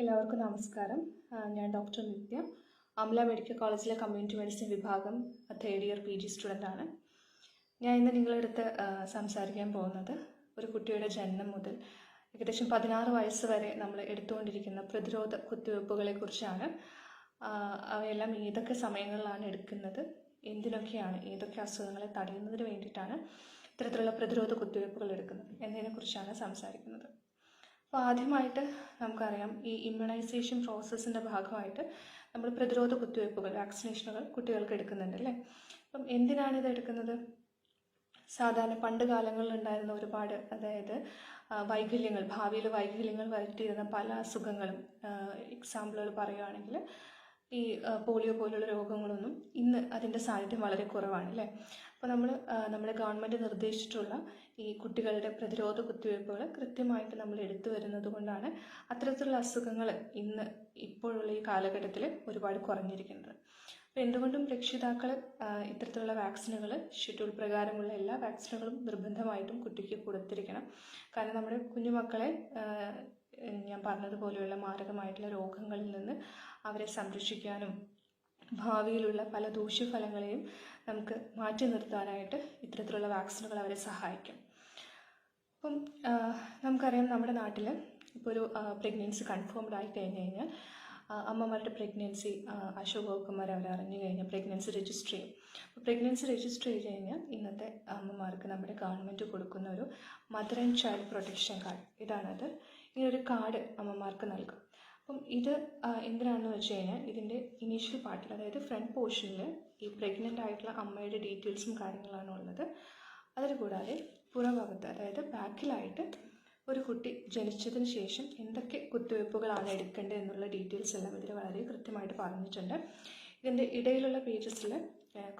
എല്ലാവർക്കും നമസ്കാരം. ഞാൻ ഡോക്ടർ നിത്യ. അമല മെഡിക്കൽ കോളേജിലെ കമ്മ്യൂണിറ്റി മെഡിസിൻ വിഭാഗം തേർഡ് ഇയർ പി ജി സ്റ്റുഡന്റാണ് ഞാൻ ഇന്ന് നിങ്ങളെടുത്ത് സംസാരിക്കാൻ പോകുന്നത് ഒരു കുട്ടിയുടെ ജനനം മുതൽ ഏകദേശം പതിനാറ് വയസ്സ് വരെ നമ്മൾ എടുത്തുകൊണ്ടിരിക്കുന്ന പ്രതിരോധ കുത്തിവയ്പ്പുകളെ കുറിച്ചാണ്. അവയെല്ലാം ഏതൊക്കെ സമയങ്ങളിലാണ് എടുക്കുന്നത് എന്തിനൊക്കെയാണ് ഏതൊക്കെ അസുഖങ്ങളെ തടയുന്നതിന് വേണ്ടിയിട്ടാണ് ഇത്തരത്തിലുള്ള പ്രതിരോധ കുത്തിവയ്പ്പുകൾ എടുക്കുന്നത് എന്നതിനെക്കുറിച്ചാണ് സംസാരിക്കുന്നത്. അപ്പോൾ ആദ്യമായിട്ട് നമുക്കറിയാം ഈ ഇമ്മ്യൂണൈസേഷൻ പ്രോസസ്സിന്റെ ഭാഗമായിട്ട് നമ്മൾ പ്രതിരോധ കുത്തിവയ്പ്പുകൾ വാക്സിനേഷനുകൾ കുട്ടികൾക്ക് എടുക്കുന്നുണ്ട് അല്ലേ? അപ്പം എന്തിനാണ് ഇത് എടുക്കുന്നത്? സാധാരണ പണ്ട് കാലങ്ങളിൽ ഉണ്ടായിരുന്ന ഒരുപാട് അതായത് വൈകല്യങ്ങൾ ഭാവിയിൽ വൈകല്യങ്ങൾ വരുത്തിയിരുന്ന പല അസുഖങ്ങളും എക്സാമ്പിളുകൾ പറയുകയാണെങ്കിൽ ഈ പോളിയോ പോലുള്ള രോഗങ്ങളൊന്നും ഇന്ന് അതിന്റെ സാന്നിധ്യം വളരെ കുറവാണ് അല്ലേ? അപ്പോൾ നമ്മൾ നമ്മുടെ ഗവൺമെന്റ് നിർദ്ദേശിച്ചിട്ടുള്ള ഈ കുട്ടികളുടെ പ്രതിരോധ കുത്തിവയ്പ്പുകൾ കൃത്യമായിട്ട് നമ്മൾ എടുത്തു വരുന്നത് കൊണ്ടാണ് അത്തരത്തിലുള്ള അസുഖങ്ങൾ ഇന്ന് ഇപ്പോഴുള്ള ഈ കാലഘട്ടത്തിൽ ഒരുപാട് കുറഞ്ഞിരിക്കുന്നത്. അപ്പോൾ എന്തുകൊണ്ടും രക്ഷിതാക്കൾ ഇത്തരത്തിലുള്ള വാക്സിനുകൾ ഷെഡ്യൂൾ പ്രകാരമുള്ള എല്ലാ വാക്സിനുകളും നിർബന്ധമായിട്ടും കുട്ടിക്ക് കൊടുത്തിരിക്കണം. കാരണം നമ്മുടെ കുഞ്ഞുമക്കളെ ഞാൻ പറഞ്ഞതുപോലെയുള്ള മാരകമായിട്ടുള്ള രോഗങ്ങളിൽ നിന്ന് അവരെ സംരക്ഷിക്കാനും ഭാവിയിലുള്ള പല ദൂഷ്യഫലങ്ങളെയും നമുക്ക് മാറ്റി നിർത്താനായിട്ട് ഇത്തരത്തിലുള്ള വാക്സിനുകൾ അവരെ സഹായിക്കും. അപ്പം നമുക്കറിയാം നമ്മുടെ നാട്ടിൽ ഇപ്പോൾ ഒരു പ്രഗ്നൻസി കൺഫേംഡ് ആയി കഴിഞ്ഞ് കഴിഞ്ഞാൽ അമ്മമാരുടെ പ്രഗ്നൻസി ആശോകവകുപ്പന്മാർ അവർ അറിഞ്ഞു കഴിഞ്ഞാൽ പ്രഗ്നൻസി രജിസ്റ്റർ ചെയ്യും. അപ്പോൾ പ്രഗ്നൻസി രജിസ്റ്റർ ചെയ്ത് കഴിഞ്ഞാൽ ഇന്നത്തെ അമ്മമാർക്ക് നമ്മുടെ ഗവൺമെന്റ് കൊടുക്കുന്ന ഒരു mother and child protection card ഇതാണത്. ഈ ഒരു കാർഡ് അമ്മമാർക്ക് നൽകും. അപ്പം ഇത് എന്തിനാണെന്ന് വെച്ച് കഴിഞ്ഞാൽ ഇതിന്റെ ഇനീഷ്യൽ പാർട്ടിൽ അതായത് ഫ്രണ്ട് പോർഷനിൽ ഈ പ്രഗ്നന്റ് ആയിട്ടുള്ള അമ്മയുടെ ഡീറ്റെയിൽസും കാര്യങ്ങളാണ് ഉള്ളത്. അതിൽ കൂടാതെ പുറഭാഗത്ത് അതായത് ബാക്കിലായിട്ട് ഒരു കുട്ടി ജനിച്ചതിന് ശേഷം എന്തൊക്കെ കുത്തിവയ്പ്പുകളാണ് എടുക്കേണ്ടത് എന്നുള്ള ഡീറ്റെയിൽസ് എല്ലാം ഇതിൽ വളരെ കൃത്യമായിട്ട് പറഞ്ഞിട്ടുണ്ട്. ഇതിന്റെ ഇടയിലുള്ള പേജസിൽ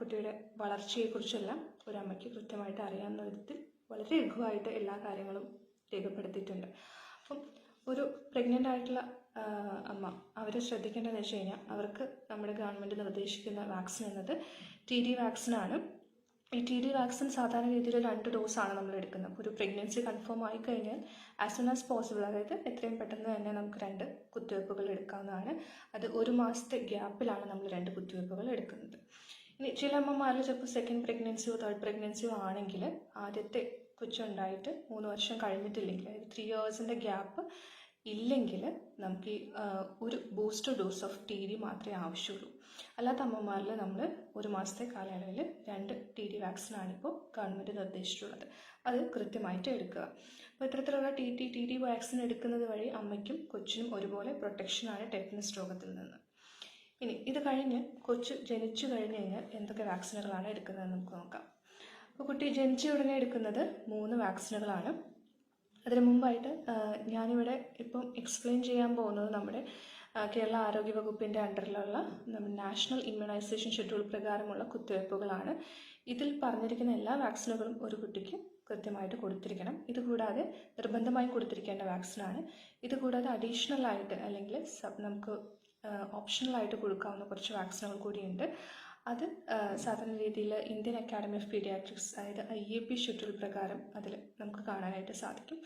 കുട്ടിയുടെ വളർച്ചയെക്കുറിച്ചെല്ലാം ഒരമ്മയ്ക്ക് കൃത്യമായിട്ട് അറിയാവുന്ന വിധത്തിൽ വളരെ ലഘുവായിട്ട് എല്ലാ കാര്യങ്ങളും രേഖപ്പെടുത്തിയിട്ടുണ്ട്. അപ്പം ഒരു പ്രഗ്നന്റ് ആയിട്ടുള്ള അമ്മ അവരെ ശ്രദ്ധിക്കേണ്ടതെന്ന് വെച്ച് കഴിഞ്ഞാൽ അവർക്ക് നമ്മുടെ ഗവൺമെന്റ് നിർദ്ദേശിക്കുന്ന വാക്സിൻ എന്നത് ടി ഡി വാക്സിനാണ് ഈ ടി ഡി വാക്സിൻ സാധാരണ രീതിയിൽ രണ്ട് ഡോസാണ് നമ്മൾ എടുക്കുന്നത്. ഒരു പ്രഗ്നൻസി കൺഫേം ആയി കഴിഞ്ഞാൽ ആസ് സൂൺ ആസ് പോസിബിൾ അതായത് എത്രയും പെട്ടെന്ന് തന്നെ നമുക്ക് രണ്ട് കുത്തിവയ്പ്പുകൾ എടുക്കാവുന്നതാണ്. അത് ഒരു മാസത്തെ ഗ്യാപ്പിലാണ് നമ്മൾ രണ്ട് കുത്തിവയ്പ്പുകൾ എടുക്കുന്നത്. ഇനി ചില അമ്മമാരിൽ ചിലപ്പോൾ സെക്കൻഡ് പ്രഗ്നൻസിയോ തേർഡ് പ്രഗ്നൻസിയോ ആണെങ്കിൽ ആദ്യത്തെ കൊച്ചുണ്ടായിട്ട് മൂന്ന് വർഷം കഴിഞ്ഞിട്ടില്ലെങ്കിൽ അതായത് ത്രീ ഇയേഴ്സിന്റെ ഗ്യാപ്പ് ഇല്ലെങ്കിൽ നമുക്ക് ഈ ഒരു booster dose of T D മാത്രമേ ആവശ്യമുള്ളൂ. അല്ലാത്ത അമ്മമാരിൽ നമ്മൾ ഒരു മാസത്തെ കാലയളവിൽ രണ്ട് ടി ഡി വാക്സിനാണ് ഇപ്പോൾ ഗവൺമെന്റ് നിർദ്ദേശിച്ചിട്ടുള്ളത്. അത് കൃത്യമായിട്ട് എടുക്കുക. അപ്പോൾ ഇത്തരത്തിലുള്ള T T T D vaccine എടുക്കുന്നത് വഴി അമ്മയ്ക്കും കൊച്ചിനും ഒരുപോലെ പ്രൊട്ടക്ഷനാണ് ടെറ്റനസ് രോഗത്തിൽ നിന്ന്. ഇനി ഇത് കഴിഞ്ഞ് കൊച്ചു ജനിച്ചു കഴിഞ്ഞ് കഴിഞ്ഞാൽ എന്തൊക്കെ വാക്സിനുകളാണ് എടുക്കുന്നതെന്ന് നമുക്ക് നോക്കാം. അപ്പോൾ കുട്ടി ജനിച്ച ഉടനെ എടുക്കുന്നത് മൂന്ന് വാക്സിനുകളാണ് അതിന് മുമ്പായിട്ട് ഞാനിവിടെ ഇപ്പം എക്സ്പ്ലെയിൻ ചെയ്യാൻ പോകുന്നത് നമ്മുടെ കേരള ആരോഗ്യ വകുപ്പിന്റെ അണ്ടറിലുള്ള നമ്മുടെ നാഷണൽ ഇമ്മ്യൂണൈസേഷൻ ഷെഡ്യൂൾ പ്രകാരമുള്ള കുത്തിവയ്പ്പുകളാണ്. ഇതിൽ പറഞ്ഞിരിക്കുന്ന എല്ലാ വാക്സിനുകളും ഒരു കുട്ടിക്ക് കൃത്യമായിട്ട് കൊടുത്തിരിക്കണം. ഇതുകൂടാതെ നിർബന്ധമായി കൊടുത്തിരിക്കേണ്ട വാക്സിനാണ് ഇതുകൂടാതെ അഡീഷണൽ ആയിട്ട് അല്ലെങ്കിൽ സബ് നമുക്ക് ഓപ്ഷണലായിട്ട് കൊടുക്കാവുന്ന കുറച്ച് വാക്സിനുകൾ കൂടിയുണ്ട്. അത് സാധാരണ രീതിയിൽ ഇന്ത്യൻ അക്കാഡമി ഓഫ് പീഡിയാട്രിക്സ് അതായത് ഐ എ പി ഷെഡ്യൂൾ പ്രകാരം അതിൽ നമുക്ക് കാണാനായിട്ട് സാധിക്കും.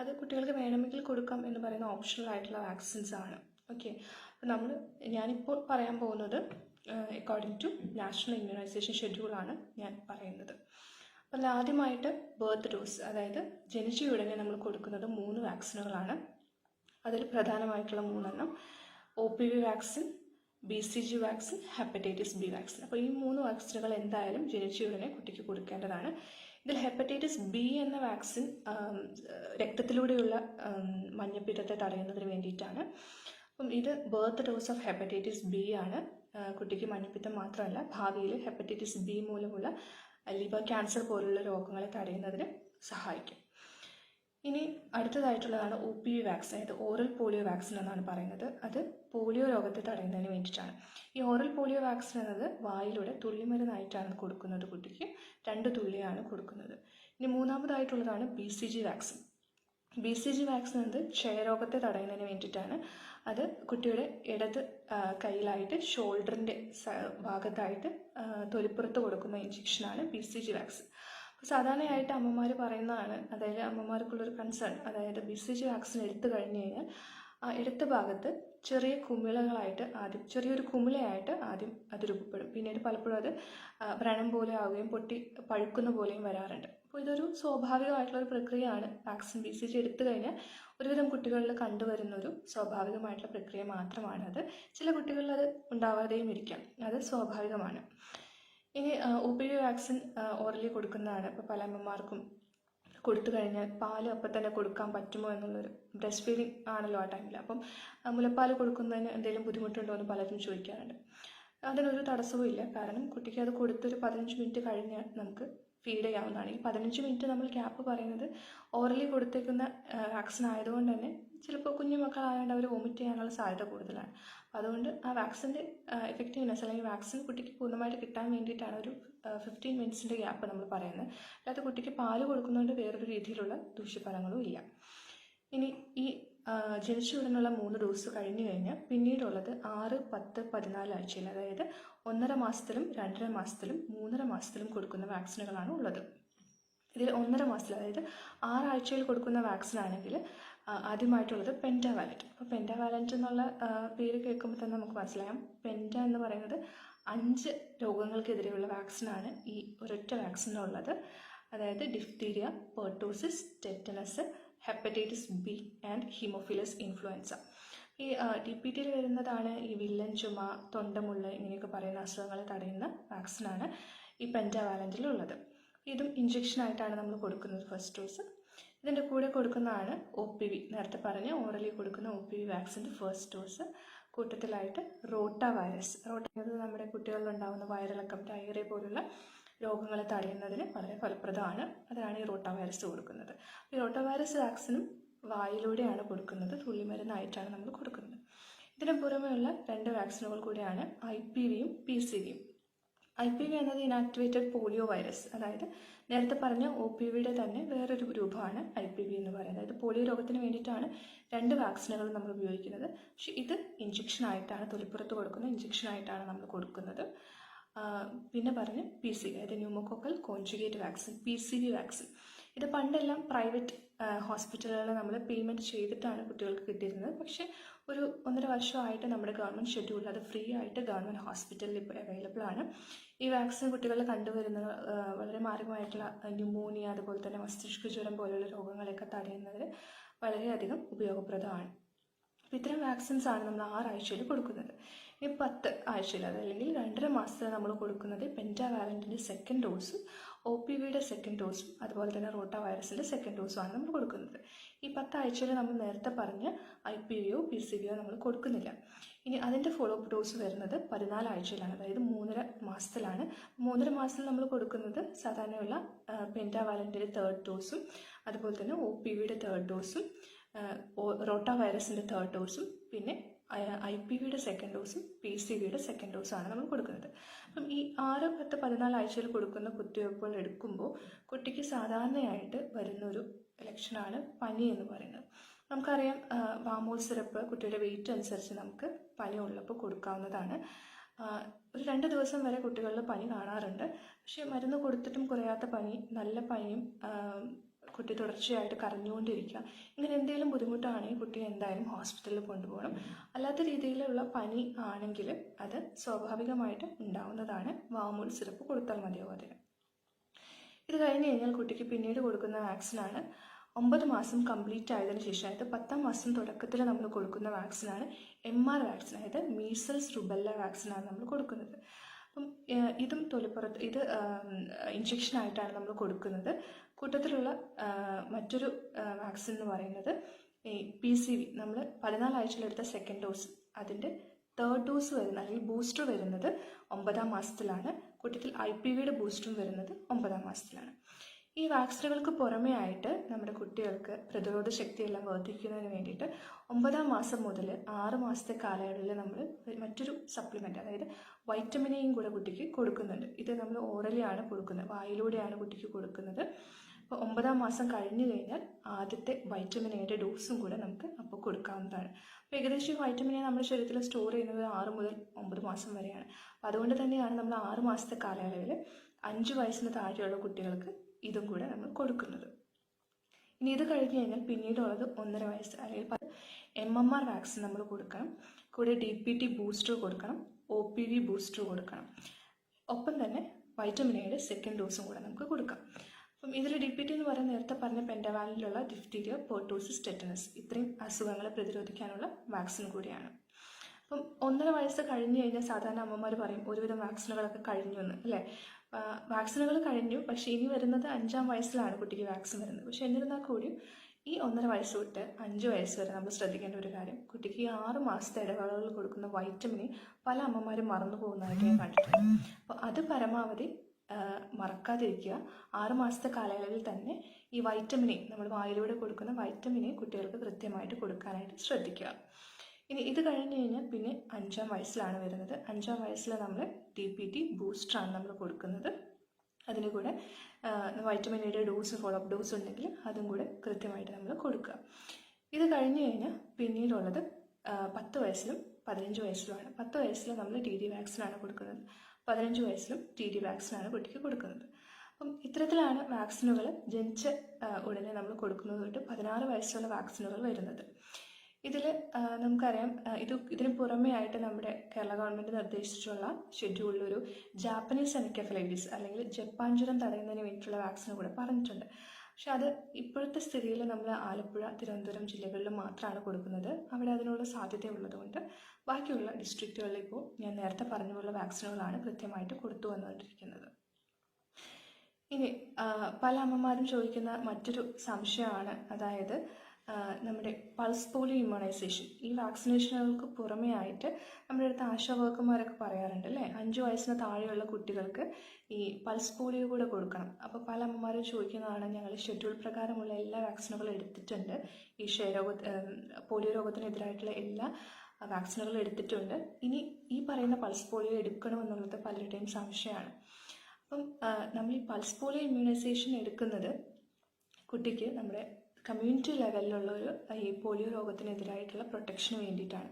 അത് കുട്ടികൾക്ക് വേണമെങ്കിൽ കൊടുക്കാം എന്ന് പറയുന്ന ഓപ്ഷണൽ ആയിട്ടുള്ള വാക്സിൻസ് ആണ്. ഓക്കെ അപ്പോൾ നമ്മൾ ഞാനിപ്പോൾ പറയാൻ പോകുന്നത് according to national immunisation schedule ആണ് ഞാൻ പറയുന്നത്. അപ്പോൾ ആദ്യമായിട്ട് ബർത്ത് ഡോസ് അതായത് ജനിച്ച ഉടനെ നമ്മൾ കൊടുക്കുന്നത് മൂന്ന് വാക്സിനുകളാണ് അതിൽ പ്രധാനമായിട്ടുള്ള മൂന്നെണ്ണം O P V vaccine B C G vaccine hepatitis B vaccine അപ്പോൾ ഈ മൂന്ന് വാക്സിനുകൾ എന്തായാലും ജനിച്ച ഉടനെ കുട്ടിക്ക് കൊടുക്കേണ്ടതാണ്. ഇതിൽ ഹെപ്പറ്റൈറ്റിസ് ബി എന്ന വാക്സിൻ രക്തത്തിലൂടെയുള്ള മഞ്ഞപ്പിത്തത്തെ തടയുന്നതിന് വേണ്ടിയിട്ടാണ്. അപ്പം ഇത് birth dose of hepatitis B ആണ്. കുട്ടിക്ക് മഞ്ഞപ്പിത്തം മാത്രമല്ല ഭാവിയിൽ ഹെപ്പറ്റൈറ്റിസ് ബി മൂലമുള്ള ലിവർ ക്യാൻസർ പോലുള്ള രോഗങ്ങളെ തടയുന്നതിന് സഹായിക്കും. ഇനി അടുത്തതായിട്ടുള്ളതാണ് ഒ പി വി വാക്സിൻ അതായത് ഓറൽ പോളിയോ വാക്സിൻ എന്നാണ് പറയുന്നത്. അത് പോളിയോ രോഗത്തെ തടയുന്നതിന് വേണ്ടിയിട്ടാണ്. ഈ ഓറൽ പോളിയോ വാക്സിൻ എന്നത് വായിലൂടെ തുള്ളിമരുന്നായിട്ടാണ് കൊടുക്കുന്നത് കുട്ടിക്ക്. രണ്ട് തുള്ളിയാണ് കൊടുക്കുന്നത്. ഇനി മൂന്നാമതായിട്ടുള്ളതാണ് B C G vaccine B C G vaccine എന്നത് ക്ഷയരോഗത്തെ തടയുന്നതിന് വേണ്ടിയിട്ടാണ്. അത് കുട്ടിയുടെ ഇടത് കയ്യിലായിട്ട് ഷോൾഡറിന്റെ ഭാഗത്തായിട്ട് തൊലിപ്പുറത്ത് കൊടുക്കുന്ന ഇഞ്ചക്ഷനാണ് ബി സി ജി വാക്സിൻ സാധാരണയായിട്ട് അമ്മമാർ പറയുന്നതാണ് അതായത് അമ്മമാർക്കുള്ളൊരു കൺസേൺ അതായത് ബി സി ജി വാക്സിൻ എടുത്തു കഴിഞ്ഞ് കഴിഞ്ഞാൽ എടുത്ത ഭാഗത്ത് ചെറിയ കുമിളകളായിട്ട് ആദ്യം ചെറിയൊരു കുമിളയായിട്ട് ആദ്യം അത് രൂപപ്പെടും. പിന്നീട് പലപ്പോഴും അത് വ്രണം പോലെ ആവുകയും പൊട്ടി പഴുക്കുന്ന പോലെയും വരാറുണ്ട്. അപ്പോൾ ഇതൊരു സ്വാഭാവികമായിട്ടുള്ള ഒരു പ്രക്രിയയാണ്. വാക്സിൻ ബി സി ജി എടുത്തു കഴിഞ്ഞാൽ ഒരുവിധം കുട്ടികളിൽ കണ്ടുവരുന്ന ഒരു സ്വാഭാവികമായിട്ടുള്ള പ്രക്രിയ മാത്രമാണ് അത് ചില കുട്ടികളിൽ അത് ഉണ്ടാവാതെയും ഇരിക്കാം. അത് സ്വാഭാവികമാണ്. ഇനി O P V vaccine orally കൊടുക്കുന്നതാണ്. ഇപ്പോൾ പല അമ്മമാർക്കും കൊടുത്തു കഴിഞ്ഞാൽ പാൽ അപ്പം തന്നെ കൊടുക്കാൻ പറ്റുമോ എന്നുള്ളൊരു ബ്രസ്റ്റ് ഫീഡിങ് ആണല്ലോ ആ ടൈമിൽ അപ്പം മുലപ്പാൽ കൊടുക്കുന്നതിന് എന്തെങ്കിലും ബുദ്ധിമുട്ടുണ്ടോ എന്ന് പലരും ചോദിക്കാറുണ്ട്. അതിനൊരു തടസ്സവും ഇല്ല. കാരണം കുട്ടിക്ക് അത് കൊടുത്തൊരു പതിനഞ്ച് മിനിറ്റ് കഴിഞ്ഞാൽ നമുക്ക് ഫീഡ് ചെയ്യാവുന്നതാണ്. ഈ പതിനഞ്ച് മിനിറ്റ് നമ്മൾ ക്യാപ്പ് പറയുന്നത് ഓറലി കൊടുത്തേക്കുന്ന വാക്സിൻ ആയതുകൊണ്ട് തന്നെ ചിലപ്പോൾ കുഞ്ഞു മക്കളായതുകൊണ്ട് അവർ വോമിറ്റ് ചെയ്യാനുള്ള സാധ്യത കൂടുതലാണ്. അപ്പോൾ അതുകൊണ്ട് ആ വാക്സിന്റെ എഫക്റ്റീവ്നെസ് അല്ലെങ്കിൽ വാക്സിൻ കുട്ടിക്ക് പൂർണമായിട്ട് കിട്ടാൻ വേണ്ടിയിട്ടാണ് ഒരു ഫിഫ്റ്റീൻ മിനിറ്റ്സിന്റെ ഗ്യാപ്പ് നമ്മൾ പറയുന്നത്. അല്ലാതെ കുട്ടിക്ക് പാൽ കൊടുക്കുന്നതുകൊണ്ട് വേറൊരു രീതിയിലുള്ള ദൂഷ്യഫലങ്ങളും ഇല്ല. ഇനി ഈ ജനിച്ച ഉടനുള്ള മൂന്ന് ഡോസ് കഴിഞ്ഞു കഴിഞ്ഞാൽ പിന്നീടുള്ളത് ആറ് പത്ത് പതിനാല് ആഴ്ചയിൽ അതായത് ഒന്നര മാസത്തിലും രണ്ടര മാസത്തിലും മൂന്നര മാസത്തിലും കൊടുക്കുന്ന വാക്സിനുകളാണ് ഉള്ളത്. ഇതിൽ ഒന്നര മാസത്തിൽ അതായത് ആറാഴ്ചയിൽ കൊടുക്കുന്ന വാക്സിൻ ആണെങ്കിൽ ആദ്യമായിട്ടുള്ളത് പെന്റാവാലറ്റ് അപ്പോൾ പെന്റാവാലറ്റ് എന്നുള്ള പേര് കേൾക്കുമ്പോൾ തന്നെ നമുക്ക് മനസ്സിലാക്കാം. പെന്റ എന്ന് പറയുന്നത് അഞ്ച് രോഗങ്ങൾക്കെതിരെയുള്ള വാക്സിനാണ് ഈ ഒരൊറ്റ വാക്സിനുള്ളത് അതായത് diphtheria pertussis tetanus hepatitis B and haemophilus influenza. ഈ ഡി പി ടിയിൽ വരുന്നതാണ് ഈ വില്ലൻ ചുമ തൊണ്ടമുള്ള ഇങ്ങനെയൊക്കെ പറയുന്ന അസുഖങ്ങൾ തടയുന്ന വാക്സിനാണ് ഈ പെന്റാവാലന്റിലുള്ളത് ഇതും ഇഞ്ചെക്ഷനായിട്ടാണ് നമ്മൾ കൊടുക്കുന്നത് ഫസ്റ്റ് ഡോസ്. ഇതിന്റെ കൂടെ കൊടുക്കുന്നതാണ് ഒ പി വി നേരത്തെ പറഞ്ഞ ഓറലി കൊടുക്കുന്ന ഒ പി വി വാക്സിന്റെ ഫസ്റ്റ് ഡോസ് കൂട്ടത്തിലായിട്ട് റോട്ട വൈറസ് റോട്ട എന്നത് നമ്മുടെ കുട്ടികളിലുണ്ടാകുന്ന വയറിളക്കം ഡയറിയ പോലുള്ള രോഗങ്ങളെ തടയുന്നതിന് വളരെ ഫലപ്രദമാണ്. അതാണ് ഈ റോട്ട വൈറസ് കൊടുക്കുന്നത്. ഈ റോട്ട വൈറസ് വാക്സിനും വായിലൂടെയാണ് കൊടുക്കുന്നത്. തുള്ളിമരുന്നായിട്ടാണ് നമ്മൾ കൊടുക്കുന്നത്. ഇതിന് പുറമെയുള്ള രണ്ട് വാക്സിനുകൾ കൂടിയാണ് ഐ പി വിയും പി സി വിയും ഐ പി വി എന്നത് ഇനാക്ടിവേറ്റഡ് പോളിയോ വൈറസ് അതായത് നേരത്തെ പറഞ്ഞ ഒ പി വിയുടെ തന്നെ വേറൊരു രൂപമാണ് ഐ പി വി എന്ന് പറയുന്നത്. അതായത് പോളിയോ രോഗത്തിന് വേണ്ടിയിട്ടാണ് രണ്ട് വാക്സിനുകൾ നമ്മൾ ഉപയോഗിക്കുന്നത്. പക്ഷെ ഇത് ഇഞ്ചക്ഷൻ ആയിട്ടാണ് തൊലിപ്പുറത്ത് കൊടുക്കുന്ന ഇഞ്ചക്ഷൻ ആയിട്ടാണ് നമ്മൾ കൊടുക്കുന്നത്. പിന്നെ പറഞ്ഞ് പി സി അതായത് pneumococcal conjugate vaccine P C V vaccine ഇത് പണ്ടെല്ലാം പ്രൈവറ്റ് ഹോസ്പിറ്റലുകളിൽ നമ്മൾ പേയ്മെന്റ് ചെയ്തിട്ടാണ് കുട്ടികൾക്ക് കിട്ടിയിരുന്നത്. പക്ഷേ ഒരു ഒന്നര വർഷമായിട്ട് നമ്മുടെ ഗവൺമെന്റ് ഷെഡ്യൂളിൽ അത് ഫ്രീ ആയിട്ട് ഗവൺമെന്റ് ഹോസ്പിറ്റലിൽ ഇപ്പോൾ അവൈലബിൾ ആണ്. ഈ വാക്സിൻ കുട്ടികളിൽ കണ്ടുവരുന്ന വളരെ മാരകമായിട്ടുള്ള ന്യൂമോണിയ അതുപോലെ തന്നെ മസ്തിഷ്ക ജ്വരം പോലുള്ള രോഗങ്ങളെയൊക്കെ തടയുന്നതിൽ വളരെയധികം ഉപയോഗപ്രദമാണ്. അപ്പോൾ ഇത്തരം വാക്സിൻസ് ആണ് നമ്മൾ ആറാഴ്ചയിൽ കൊടുക്കുന്നത്. ഈ പത്ത് ആഴ്ചയിൽ അതല്ലെങ്കിൽ രണ്ടര മാസത്തിൽ നമ്മൾ കൊടുക്കുന്നത് പെന്റാവാലന്റിന്റെ സെക്കൻഡ് ഡോസും ഒ പി വിയുടെ സെക്കൻഡ് ഡോസും അതുപോലെ തന്നെ റോട്ട വൈറസിന്റെ സെക്കൻഡ് ഡോസുമാണ് നമ്മൾ കൊടുക്കുന്നത്. ഈ പത്താഴ്ചയിൽ നമ്മൾ നേരത്തെ പറഞ്ഞ ഐ പി വിയോ പി സി വിയോ നമ്മൾ കൊടുക്കുന്നില്ല. ഇനി അതിന്റെ ഫോളോ അപ്പ് ഡോസ് വരുന്നത് പതിനാലാഴ്ചയിലാണ് അതായത് മൂന്നര മാസത്തിലാണ്. മൂന്നര മാസത്തിൽ നമ്മൾ കൊടുക്കുന്നത് സാധാരണയുള്ള പെന്റാവാലന്റെ തേർഡ് ഡോസും അതുപോലെ തന്നെ ഒ പി വിയുടെ തേർഡ് ഡോസും റോട്ട വൈറസിന്റെ തേർഡ് ഡോസും പിന്നെ ഐ പി വിയുടെ സെക്കൻഡ് ഡോസും പി സി വിയുടെ സെക്കൻഡ് ആണ് നമ്മൾ കൊടുക്കുന്നത്. അപ്പം ഈ ആറ് പത്ത് പതിനാല് ആഴ്ചയിൽ കൊടുക്കുന്ന കുത്തിവയ്പ്പുകൾ എടുക്കുമ്പോൾ കുട്ടിക്ക് സാധാരണയായിട്ട് വരുന്നൊരു ലക്ഷണമാണ് പനി എന്ന് പറയുന്നത്. നമുക്കറിയാം വാമോൾ സിറപ്പ് കുട്ടിയുടെ വെയിറ്റ് അനുസരിച്ച് നമുക്ക് പനി ഉള്ളപ്പോൾ കൊടുക്കാവുന്നതാണ്. ഒരു രണ്ട് ദിവസം വരെ കുട്ടികളിൽ പനി കാണാറുണ്ട്. പക്ഷേ മരുന്ന് കൊടുത്തിട്ടും കുറയാത്ത പനി നല്ല പനിയും കുട്ടി തുടർച്ചയായിട്ട് കരഞ്ഞുകൊണ്ടിരിക്കുക. ഇങ്ങനെ എന്തെങ്കിലും ബുദ്ധിമുട്ടാണെങ്കിൽ കുട്ടി എന്തായാലും ഹോസ്പിറ്റലിൽ കൊണ്ടുപോകണം. അല്ലാത്ത രീതിയിലുള്ള പനി ആണെങ്കിൽ അത് സ്വാഭാവികമായിട്ട് ഉണ്ടാവുന്നതാണ് വാമൂൽ സിറപ്പ് കൊടുത്താൽ മതിയാവും അതിന് ഇത് കഴിഞ്ഞ് കഴിഞ്ഞാൽ കുട്ടിക്ക് പിന്നീട് കൊടുക്കുന്ന വാക്സിനാണ് ഒമ്പത് മാസം കംപ്ലീറ്റ് ആയതിനു ശേഷം അതായത് പത്താം മാസം തുടക്കത്തിൽ നമ്മൾ കൊടുക്കുന്ന വാക്സിനാണ് എം ആർ വാക്സിൻ അതായത് മീസൽസ് റുബല്ല വാക്സിനാണ് നമ്മൾ കൊടുക്കുന്നത്. അപ്പം ഇതും തൊലിപ്പുറത്ത് ഇത് ഇഞ്ചക്ഷൻ ആയിട്ടാണ് നമ്മൾ കൊടുക്കുന്നത്. കൂട്ടത്തിലുള്ള മറ്റൊരു വാക്സിൻ എന്ന് പറയുന്നത് ഈ പി സി വി നമ്മൾ പതിനാലാഴ്ചയിലെടുത്ത സെക്കൻഡ് ഡോസ് അതിന്റെ തേർഡ് ഡോസ് വരുന്ന അല്ലെങ്കിൽ ബൂസ്റ്റർ വരുന്നത് ഒമ്പതാം മാസത്തിലാണ്. കൂട്ടത്തിൽ ഐ പി വിയുടെ ബൂസ്റ്ററും വരുന്നത് ഒമ്പതാം മാസത്തിലാണ്. ഈ വാക്സിനുകൾക്ക് പുറമേ ആയിട്ട് നമ്മുടെ കുട്ടികൾക്ക് പ്രതിരോധ ശക്തിയെല്ലാം വർദ്ധിക്കുന്നതിന് വേണ്ടിയിട്ട് ഒമ്പതാം മാസം മുതൽ ആറ് മാസത്തെ കാലയളവിൽ നമ്മൾ മറ്റൊരു സപ്ലിമെന്റ് അതായത് വൈറ്റമിനെയും കൂടെ കുട്ടിക്ക് കൊടുക്കുന്നുണ്ട്. ഇത് നമ്മൾ ഓറലി ആണ് കൊടുക്കുന്നത്. വായിലൂടെയാണ് കുട്ടിക്ക് കൊടുക്കുന്നത്. അപ്പോൾ ഒമ്പതാം മാസം കഴിഞ്ഞു കഴിഞ്ഞാൽ ആദ്യത്തെ വൈറ്റമിൻ എയുടെ ഡോസും കൂടെ നമുക്ക് അപ്പോൾ കൊടുക്കാവുന്നതാണ്. അപ്പോൾ ഏകദേശം ഈ വൈറ്റമിൻ എ നമ്മുടെ ശരീരത്തിൽ സ്റ്റോർ ചെയ്യുന്നത് ആറ് മുതൽ ഒമ്പത് മാസം വരെയാണ്. അപ്പോൾ അതുകൊണ്ട് തന്നെയാണ് നമ്മൾ ആറ് മാസത്തെ കാലയളവിൽ അഞ്ച് വയസ്സിന് താഴെയുള്ള കുട്ടികൾക്ക് ഇതും കൂടെ നമ്മൾ കൊടുക്കുന്നത്. ഇനി ഇത് കഴിഞ്ഞ് കഴിഞ്ഞാൽ പിന്നീടുള്ളത് ഒന്നര വയസ്സ് അല്ലെങ്കിൽ എം എം ആർ വാക്സിൻ നമ്മൾ കൊടുക്കണം. കൂടെ ഡി പി ടി ബൂസ്റ്റർ കൊടുക്കണം ഒ പി വി ബൂസ്റ്റർ കൊടുക്കണം. ഒപ്പം തന്നെ വൈറ്റമിൻ എയുടെ സെക്കൻഡ് ഡോസും കൂടെ നമുക്ക് കൊടുക്കാം. അപ്പം ഇതിൽ ഡി പി ടി എന്ന് പറയുന്ന നേരത്തെ പറഞ്ഞ പെൻഡവാലിലുള്ള ഡിഫ്തീരിയ പോർട്ടോസിസ് ടെറ്റനസ് ഇത്രയും അസുഖങ്ങളെ പ്രതിരോധിക്കാനുള്ള വാക്സിൻ കൂടിയാണ്. അപ്പം ഒന്നര വയസ്സ് കഴിഞ്ഞു കഴിഞ്ഞാൽ സാധാരണ അമ്മമാർ പറയും ഒരുവിധം വാക്സിനുകളൊക്കെ കഴിഞ്ഞു എന്ന് അല്ലേ? വാക്സിനുകൾ കഴിഞ്ഞു പക്ഷേ ഇനി വരുന്നത് അഞ്ചാം വയസ്സിലാണ് കുട്ടിക്ക് വാക്സിൻ വരുന്നത്. പക്ഷെ എന്നിരുന്നാൽ കൂടിയും ഈ ഒന്നര വയസ്സ് തൊട്ട് അഞ്ച് വയസ്സ് വരെ നമ്മൾ ശ്രദ്ധിക്കേണ്ട ഒരു കാര്യം കുട്ടിക്ക് ഈ ആറ് മാസത്തെ ഇടവേളകളിൽ കൊടുക്കുന്ന വൈറ്റമിനെ പല അമ്മമാരും മറന്നു പോകുന്നതായിട്ട് ഞാൻ കണ്ടിട്ടുണ്ട്. അപ്പോൾ അത് പരമാവധി മറക്കാതിരിക്കുക. ആറ് മാസത്തെ കാലയളവിൽ തന്നെ ഈ വൈറ്റമിനെ നമ്മൾ വായിലൂടെ കൊടുക്കുന്ന വൈറ്റമിനെ കുട്ടികൾക്ക് കൃത്യമായിട്ട് കൊടുക്കാനായിട്ട് ശ്രദ്ധിക്കുക. ഇനി ഇത് കഴിഞ്ഞ് കഴിഞ്ഞാൽ പിന്നെ അഞ്ചാം വയസ്സിലാണ് വരുന്നത്. അഞ്ചാം വയസ്സിൽ നമ്മൾ ടി പി ടി ബൂസ്റ്ററാണ് നമ്മൾ കൊടുക്കുന്നത്. അതിന് കൂടെ വൈറ്റമിൻ എയുടെ ഡോസ് ഫോളോ അപ്പ് ഡോസ് ഉണ്ടെങ്കിൽ അതും കൂടെ കൃത്യമായിട്ട് നമ്മൾ കൊടുക്കുക. ഇത് കഴിഞ്ഞ് കഴിഞ്ഞാൽ പിന്നീടുള്ളത് പത്ത് വയസ്സിലും പതിനഞ്ച് വയസ്സിലുമാണ്. പത്ത് വയസ്സിൽ നമ്മൾ ടി ഡി വാക്സിനാണ് കൊടുക്കുന്നത്. പതിനഞ്ച് വയസ്സിലും ടി ഡി വാക്സിനാണ് കുട്ടിക്ക് കൊടുക്കുന്നത്. അപ്പം ഇത്തരത്തിലാണ് വാക്സിനുകൾ ജനിച്ച ഉടനെ നമ്മൾ കൊടുക്കുന്നത് തൊട്ട് പതിനാറ് വയസ്സുള്ള വാക്സിനുകൾ വരുന്നത്. ഇതിൽ നമുക്കറിയാം ഇത് ഇതിന് പുറമേ ആയിട്ട് നമ്മുടെ കേരള ഗവൺമെന്റ് നിർദ്ദേശിച്ചിട്ടുള്ള ഷെഡ്യൂളിൽ ഒരു ജാപ്പനീസ് എൻകെഫലൈറ്റിസ് അല്ലെങ്കിൽ ജപ്പാൻ ജ്വരം തടയുന്നതിന് വേണ്ടിയിട്ടുള്ള വാക്സിനും കൂടെ പറഞ്ഞിട്ടുണ്ട്. പക്ഷെ അത് ഇപ്പോഴത്തെ സ്ഥിതിയിൽ നമ്മൾ ആലപ്പുഴ തിരുവനന്തപുരം ജില്ലകളിൽ മാത്രമാണ് കൊടുക്കുന്നത്. അവിടെ അതിനുള്ള സാധ്യത ഉള്ളതുകൊണ്ട് ബാക്കിയുള്ള ഡിസ്ട്രിക്റ്റുകളിൽ ഇപ്പോൾ ഞാൻ നേരത്തെ പറഞ്ഞ പോലെ വാക്സിനുകളാണ് കൃത്യമായിട്ട് കൊടുത്തു വന്നുകൊണ്ടിരിക്കുന്നത്. ഇനി പല അമ്മമാരും ചോദിക്കുന്ന മറ്റൊരു സംശയമാണ്. അതായത് നമ്മുടെ പൾസ് പോളിയോ ഇമ്മ്യൂണൈസേഷൻ. ഈ വാക്സിനേഷനുകൾക്ക് പുറമേ ആയിട്ട് നമ്മുടെ അടുത്ത് ആശാ വർക്കർമാരൊക്കെ പറയാറുണ്ട് അല്ലേ? അഞ്ച് വയസ്സിന് താഴെയുള്ള കുട്ടികൾക്ക് ഈ പൾസ് പോളിയോ കൂടെ കൊടുക്കണം. അപ്പോൾ പല അമ്മമാരും ചോദിക്കുന്നതാണ് ഞങ്ങൾ ഷെഡ്യൂൾ പ്രകാരമുള്ള എല്ലാ വാക്സിനുകളും എടുത്തിട്ടുണ്ട്. ഈ ക്ഷയരോഗ പോളിയോ രോഗത്തിനെതിരായിട്ടുള്ള എല്ലാ വാക്സിനുകളും എടുത്തിട്ടുണ്ട്. ഇനി ഈ പറയുന്ന പൾസ് പോളിയോ എടുക്കണമെന്നുള്ളത് പലരുടെയും സംശയമാണ്. അപ്പം നമ്മൾ ഈ പൾസ് പോളിയോ ഇമ്മ്യൂണൈസേഷൻ എടുക്കുന്നത് കുട്ടിക്ക് നമ്മുടെ കമ്മ്യൂണിറ്റി ലെവലിലുള്ള ഒരു ഈ പോളിയോ രോഗത്തിനെതിരായിട്ടുള്ള പ്രൊട്ടക്ഷന് വേണ്ടിയിട്ടാണ്.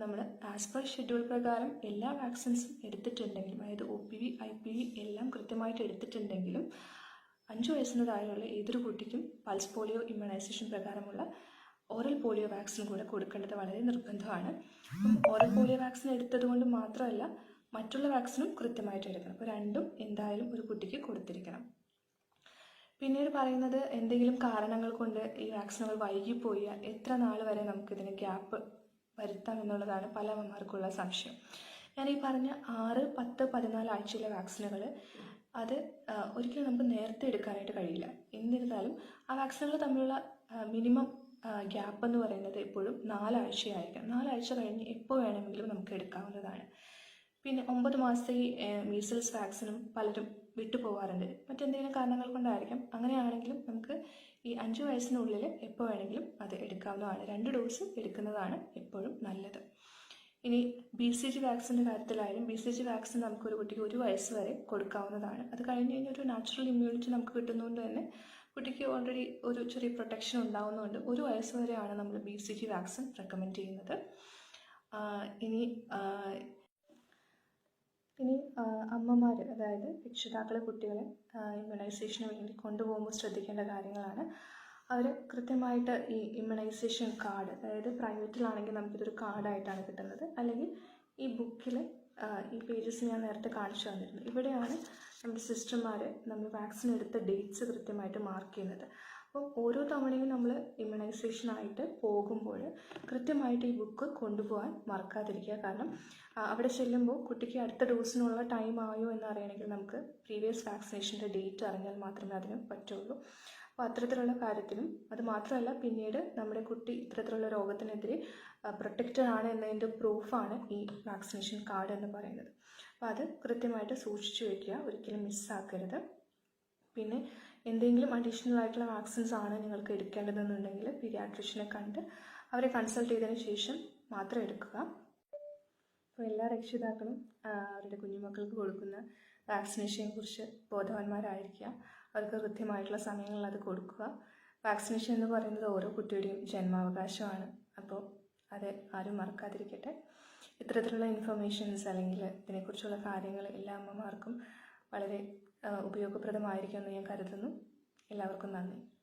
നമ്മൾ ആസ് പെർ ഷെഡ്യൂൾ പ്രകാരം എല്ലാ വാക്സിൻസും എടുത്തിട്ടുണ്ടെങ്കിലും അതായത് O P V I P V എല്ലാം കൃത്യമായിട്ട് എടുത്തിട്ടുണ്ടെങ്കിലും അഞ്ച് വയസ്സിന് താഴെയുള്ള ഏതൊരു കുട്ടിക്കും പൾസ് പോളിയോ ഇമ്മ്യൂണൈസേഷൻ പ്രകാരമുള്ള ഓറൽ പോളിയോ വാക്സിൻ കൂടെ കൊടുക്കേണ്ടത് വളരെ നിർബന്ധമാണ്. ഓറൽ പോളിയോ വാക്സിൻ എടുത്തതുകൊണ്ട് മാത്രമല്ല മറ്റുള്ള വാക്സിനും കൃത്യമായിട്ട് എടുക്കണം. അപ്പോൾ രണ്ടും എന്തായാലും ഒരു കുട്ടിക്ക് കൊടുത്തിരിക്കണം. പിന്നീട് പറയുന്നത് എന്തെങ്കിലും കാരണങ്ങൾ കൊണ്ട് ഈ വാക്സിനുകൾ വൈകിപ്പോയി. എത്ര നാൾ വരെ നമുക്കിതിന് ഗ്യാപ്പ് വരുത്താം എന്നുള്ളതാണ് പല അമ്മമാർക്കുള്ള സംശയം. ഞാൻ ഈ പറഞ്ഞ ആറ് പത്ത് പതിനാല് ആഴ്ചയിലെ വാക്സിനുകൾ അത് ഒരിക്കലും നമുക്ക് നേരത്തെ എടുക്കാനായിട്ട് കഴിയില്ല. എന്നിരുന്നാലും ആ വാക്സിനുകൾ തമ്മിലുള്ള മിനിമം ഗ്യാപ്പ് എന്ന് പറയുന്നത് എപ്പോഴും നാലാഴ്ചയായിരിക്കാം. നാലാഴ്ച കഴിഞ്ഞ് എപ്പോൾ വേണമെങ്കിലും നമുക്ക് എടുക്കാവുന്നതാണ്. പിന്നെ ഒമ്പത് മാസത്തെ ഈ മീസിൽസ് വാക്സിനും പലരും വിട്ടു പോകാറുണ്ട് മറ്റെന്തെങ്കിലും കാരണങ്ങൾ കൊണ്ടായിരിക്കാം. അങ്ങനെയാണെങ്കിലും നമുക്ക് ഈ അഞ്ച് വയസ്സിനുള്ളിൽ എപ്പോൾ വേണമെങ്കിലും അത് എടുക്കാവുന്നതാണ്. രണ്ട് ഡോസ് എടുക്കുന്നതാണ് എപ്പോഴും നല്ലത്. ഇനി ബി സി ജി വാക്സിന്റെ കാര്യത്തിലായാലും ബി സി ജി വാക്സിൻ നമുക്കൊരു കുട്ടിക്ക് ഒരു വയസ്സ് വരെ കൊടുക്കാവുന്നതാണ്. അത് കഴിഞ്ഞ് കഴിഞ്ഞാൽ ഒരു നാച്ചുറൽ ഇമ്മ്യൂണിറ്റി നമുക്ക് കിട്ടുന്നതുകൊണ്ട് തന്നെ കുട്ടിക്ക് ഓൾറെഡി ഒരു ചെറിയ പ്രൊട്ടക്ഷൻ ഉണ്ടാകുന്നതുകൊണ്ട് ഒരു വയസ്സ് വരെയാണ് നമ്മൾ B C G vaccine recommend ചെയ്യുന്നത്. ഇനി ഇനി അമ്മമാർ അതായത് രക്ഷിതാക്കളെ കുട്ടികളെ ഇമ്മ്യൂണൈസേഷന് വേണ്ടി കൊണ്ടുപോകുമ്പോൾ ശ്രദ്ധിക്കേണ്ട കാര്യങ്ങളാണ്. അവർ കൃത്യമായിട്ട് ഈ ഇമ്മ്യൂണൈസേഷൻ കാർഡ് അതായത് പ്രൈവറ്റിലാണെങ്കിൽ നമുക്കിതൊരു കാർഡായിട്ടാണ് കിട്ടുന്നത്. അല്ലെങ്കിൽ ഈ ബുക്കിൽ ഈ പേജസ് ഞാൻ നേരത്തെ കാണിച്ചു തന്നിരുന്നു. ഇവിടെയാണ് നമ്മുടെ സിസ്റ്റർമാർ നമ്മൾ വാക്സിൻ എടുത്ത ഡേറ്റ്സ് കൃത്യമായിട്ട് മാർക്ക് ചെയ്യുന്നത്. അപ്പം ഓരോ തവണയും നമ്മൾ ഇമ്മ്യൂണൈസേഷൻ ആയിട്ട് പോകുമ്പോൾ കൃത്യമായിട്ട് ഈ ബുക്ക് കൊണ്ടുപോകാൻ മറക്കാതിരിക്കുക. കാരണം അവിടെ ചെല്ലുമ്പോൾ കുട്ടിക്ക് അടുത്ത ഡോസിനുള്ള ടൈം ആയോ എന്ന് അറിയണമെങ്കിൽ നമുക്ക് പ്രീവിയസ് വാക്സിനേഷന്റെ ഡേറ്റ് അറിഞ്ഞാൽ മാത്രമേ അതിന് പറ്റുള്ളൂ. അപ്പോൾ അത്തരത്തിലുള്ള കാര്യത്തിലും അത് മാത്രമല്ല പിന്നീട് നമ്മുടെ കുട്ടി ഇത്തരത്തിലുള്ള രോഗത്തിനെതിരെ പ്രൊട്ടക്റ്റഡ് ആണ് എന്നതിന്റെ പ്രൂഫാണ് ഈ വാക്സിനേഷൻ കാർഡ് എന്ന് പറയുന്നത്. അപ്പോൾ അത് കൃത്യമായിട്ട് സൂക്ഷിച്ചു വയ്ക്കുക ഒരിക്കലും മിസ്സാക്കരുത് പിന്നെ എന്തെങ്കിലും അഡീഷണൽ ആയിട്ടുള്ള വാക്സിൻസ് ആണ് നിങ്ങൾക്ക് എടുക്കേണ്ടതെന്നുണ്ടെങ്കിൽ പീഡിയാട്രിഷ്യനെ കണ്ട് അവരെ കൺസൾട്ട് ചെയ്തതിന് ശേഷം മാത്രം എടുക്കുക. അപ്പോൾ എല്ലാ രക്ഷിതാക്കളും അവരുടെ കുഞ്ഞുമക്കൾക്ക് കൊടുക്കുന്ന വാക്സിനേഷനെ കുറിച്ച് ബോധവാന്മാരായിരിക്കുക. അവർക്ക് കൃത്യമായിട്ടുള്ള സമയങ്ങളിൽ അത് കൊടുക്കുക. വാക്സിനേഷൻ എന്ന് പറയുന്നത് ഓരോ കുട്ടിയുടെയും ജന്മാവകാശമാണ്. അപ്പോൾ അത് ആരും മറക്കാതിരിക്കട്ടെ. ഇത്തരത്തിലുള്ള ഇൻഫർമേഷൻസ് അല്ലെങ്കിൽ ഇതിനെക്കുറിച്ചുള്ള കാര്യങ്ങൾ എല്ലാ അമ്മമാർക്കും വളരെ ഉപയോഗപ്രദമായിരിക്കുമെന്ന് ഞാൻ കരുതുന്നു. എല്ലാവർക്കും നന്ദി.